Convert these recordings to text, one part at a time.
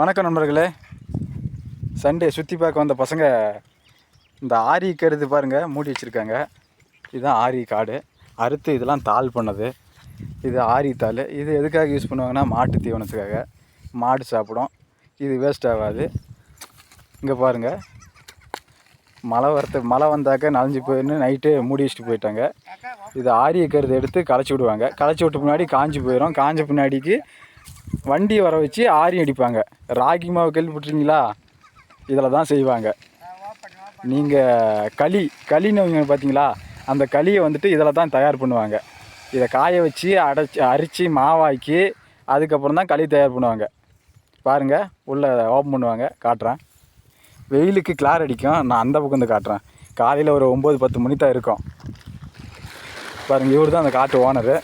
வணக்கம் நண்பர்களே. சண்டே சுற்றி பார்க்க வந்த பசங்க இந்த ஆரி கருது பாருங்கள் மூடி வச்சுருக்காங்க. இதுதான் ஆரி காடு. அறுத்து இதெல்லாம் தாள் பண்ணது. இது ஆரி தாள் இது எதுக்காக யூஸ் பண்ணுவாங்கன்னா மாட்டு தீவனத்துக்காக. மாடு சாப்பிடும். இது வேஸ்ட் ஆகாது. இங்கே பாருங்கள் மழை வரத்து மழை வந்தாக்க நனைஞ்சு போயிருந்து நைட்டு மூடி வச்சுட்டு போயிட்டாங்க. இது ஆரிய கருது எடுத்து களைச்சி விடுவாங்க. களைச்சி விட்டு முன்னாடி காஞ்சி போயிடும் காஞ்ச பின்னாடிக்கு வண்டி வர வச்சு ஆரி அடிப்பாங்க. ராகி மாவு கேள்விப்பட்டிருக்கீங்களா? இதில் தான் செய்வாங்க. நீங்கள் களி களின்னு பார்த்தீங்களா அந்த களியை வந்துட்டு இதில் தான் தயார் பண்ணுவாங்க. இதை காய வச்சு அடைச்சி அரிச்சு மாவாக்கி அதுக்கப்புறம் தான் களி தயார் பண்ணுவாங்க. பாருங்கள் உள்ளே ஓப்பன் பண்ணுவாங்க. காட்டுறேன். வெயிலுக்கு கிளார் அடிக்கும். நான் அந்த பக்கம் வந்து காட்டுறேன். காலையில் ஒரு ஒம்பது பத்து மணி தான் இருக்கும். பாருங்கள் இவர் தான் அந்த காட்டு ஓனரு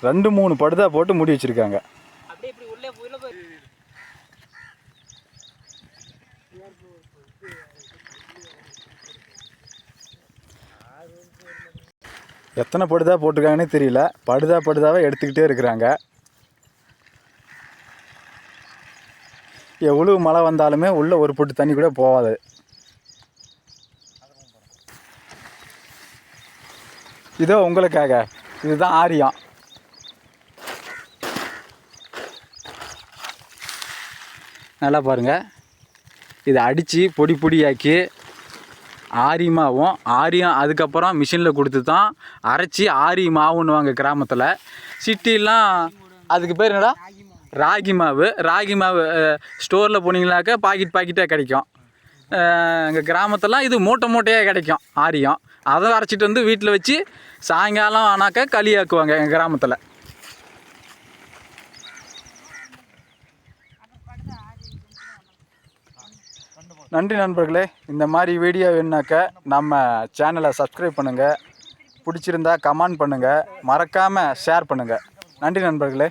ரெண்டு மூணு படுதா போட்டு மூடி வச்சுருக்காங்க. எத்தனை படுதா போட்டிருக்காங்கன்னே தெரியல. படுதா படுதாவை எடுத்துக்கிட்டே இருக்கிறாங்க. எவ்வளோ மழை வந்தாலுமே உள்ள ஒரு பொட்டு தண்ணி கூட போகாது. இதோ உங்களுக்காக. இதுதான் ஆரியம். நல்லா பாருங்கள் இதை அடித்து பொடி பொடியாக்கி ஆரியமாவும் ஆரியம் அதுக்கப்புறம் மிஷினில் கொடுத்து தான் அரைச்சி ஆரி மாவுன்னுவாங்க கிராமத்தில். சிட்டிலாம் அதுக்கு பேர் என்னடா? ராகி மாவு. ராகி மாவு ஸ்டோரில் போனீங்களாக்க பாக்கெட் பாக்கெட்டாக கிடைக்கும். எங்கள் கிராமத்தெல்லாம் இது மூட்டை மூட்டையாக கிடைக்கும் ஆரியம். அதை அரைச்சிட்டு வந்து வீட்டில் வச்சு சாயங்காலம் ஆனாக்க களி ஆக்குவாங்க எங்கள் கிராமத்தில். நன்றி நண்பர்களே இந்த மாதிரி வீடியோ வேணுனாக்க நம்ம சேனலை சப்ஸ்கிரைப் பண்ணுங்கள் பிடிச்சிருந்தா கமெண்ட் பண்ணுங்கள் மறக்காமல் ஷேர் பண்ணுங்கள் நன்றி நண்பர்களே.